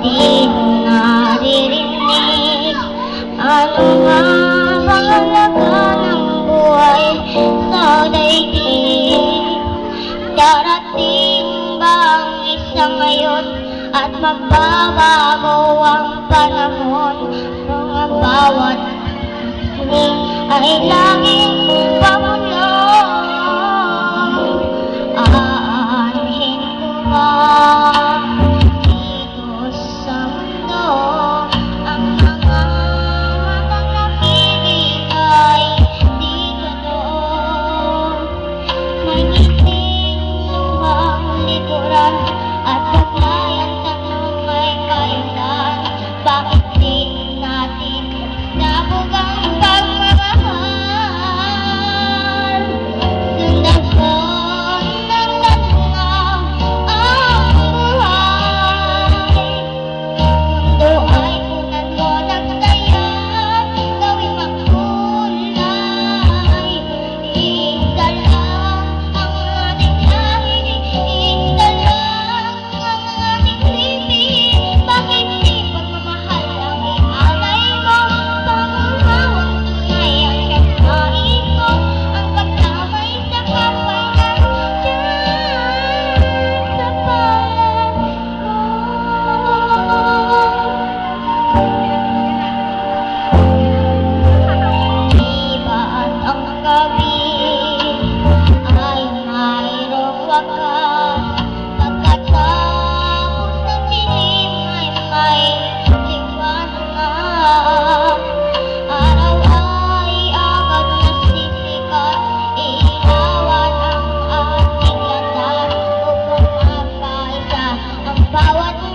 di mo naririnig Ano nga ba sa daigdig? Darating ba ang isang ngayon at magbabago ang panahon? Mga bawat ay langit power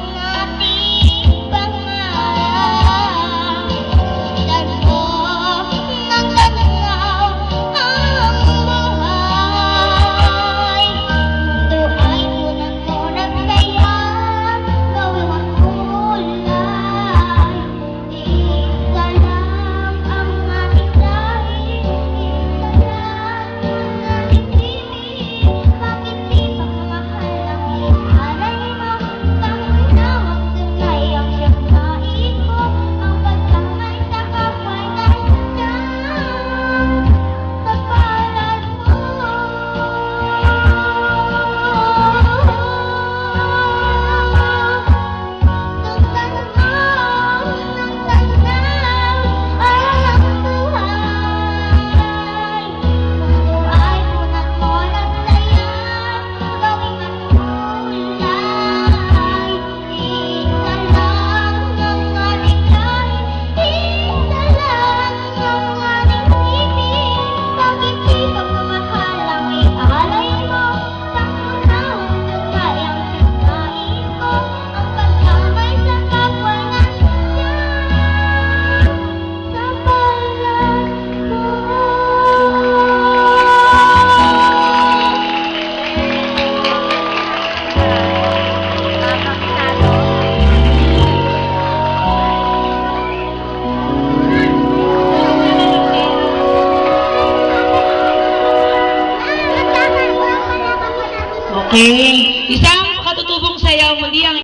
Okay? Isang katutubong sayaw muli ang